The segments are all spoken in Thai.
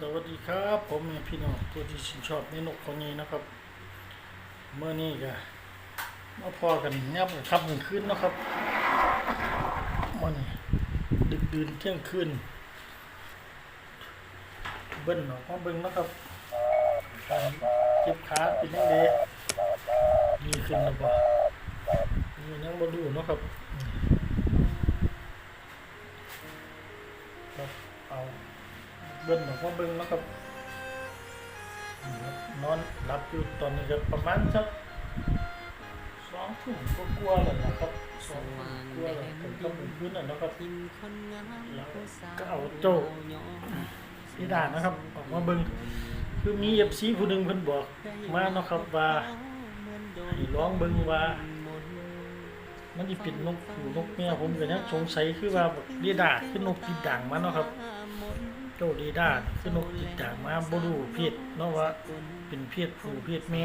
สวัสดีครับผมพี่น้องตัวที่ชื่นชอบในนกของนี้นะครับเมื่อนี้ก็มาพอกันเงียับกับค่ำกลางคืนนะครับมันดึกดื่นเที่ยงคืนเบิ้ลออกมาเบิ้งนะครับการเจ็บขาเป็นยังไงดีขึ้นหรือเปล่านี่ยังบ่รู้เนะครับ เบิ้ลออกมาเบิ้งแล้วครับนี่ครับนอนหลับอยู่ตอนนี้ก็ประมาณสักสองทุ่มก็กลัวาๆแล้วนะครับสองทุ่มกลัวาๆแล้วผมก็เป็นพื้นแล้วนะครับแล้วก็เอาโจ้พี่ดานะครับออกมาเบิ้งคือมีเอฟซีผู้หนึ่งเพิ่นบอกมานะครับว่าให้องเบิ้งว่ามันจะเป็นนกหูนกแม่ผมก็ยังสงสัยคือว่าแบบดีดาคือนกติดด่างมาเนาะครับ เจ้าเรดาคือนกติดด่างมาบ่รู้เพศเนาะว่าเป็นเพศผู้เพศแม่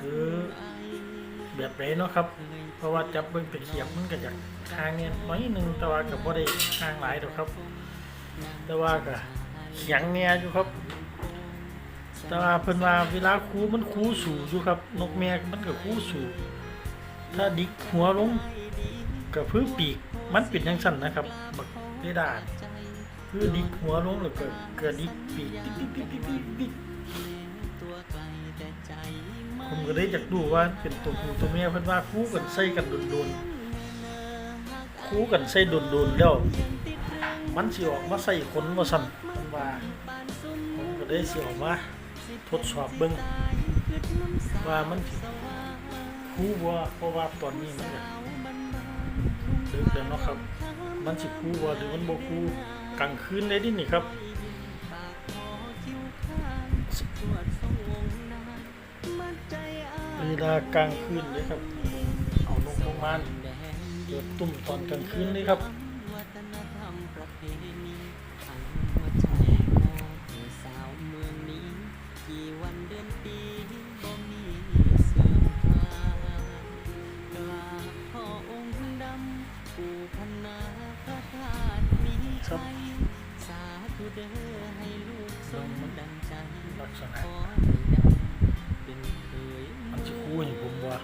หรือแบบไรเนาะครับ เพราะว่าจับเบิ่งเป็นเขียบมันก็อยากทางเนี่ยน้อยนึงแต่ว่าก็บ่ได้ทางหลายดอกครับ แต่ว่าก็เขียงแน่อยู่ครับ แต่ว่าเพิ่นว่าเวลาคูมันคูสูอยู่ครับ นกแม่มันก็คูสูถ้าดิกหัวลงกับพื้นปีกมันเป็นจังซั่นนะครับบักเรดาร์ คือดิกหัวลงแล้วก็กระดิกปีกปิ๊กปิ๊กปิ๊กปิ๊กปิ๊กผมก็ได้อยากดูว่าเป็นตัวผู้ตัวเมียเพิ่นว่าคู่กันใส่กันโดนๆคู่กันใส่โดนๆแล้วมันสิออกมาใส่ขนว่าซั่นเพิ่นว่าผมก็ได้สิออกมาทดสอบเบิ่งว่ามันสิคู่บ่เพราะว่าตอนนี้มันก็ดึกแล้วเนาะครับ มันสิคู่บ่หรือมันบ่คู่กลางคืนได้ดินี่ครับเวลากลางคืนเลยครับ เอานกลงมาเกิดตุ่มตอนกลางคืนเลยครับ ลงมันลักษณะมันจะคู่ให้ผมว่า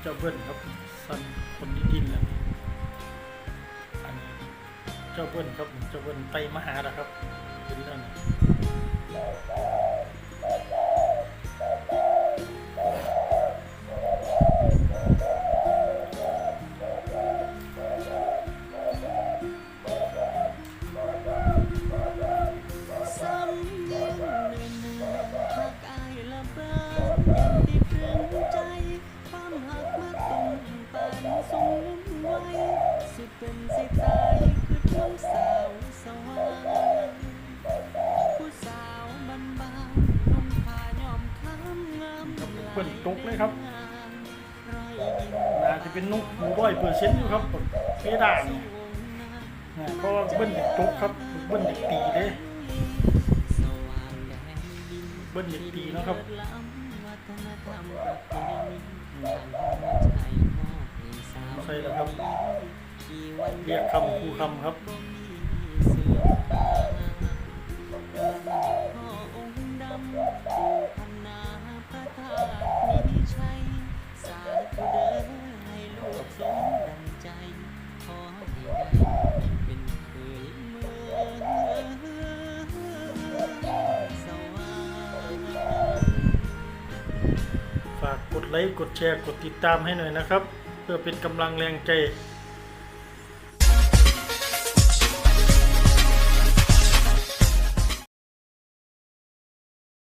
เจ้าเบิ้ลครับสันคนที่ดินแล้วอันนี้เจ้าเบิ้ลครับเจ้าเบิ้ลไปมาหาแล้วครับเป็นเรื่อง เบิ้ลตกเลยครับน่าจะเป็นนกหมูร้อยเปอร์เซ็นต์อยู่ครับเพดานนะเพราะว่าเบิ้ลเด็กตกครับ เบิ้ลเด็กตีเลยเบิ้ลเด็กตีนะครับใช่แล้วครับเรียกคำคูคำครับ ดไลค์กดแชร์กดติดตามให้หน่อยนะครับ เพื่อเป็นกำลังแรงใจ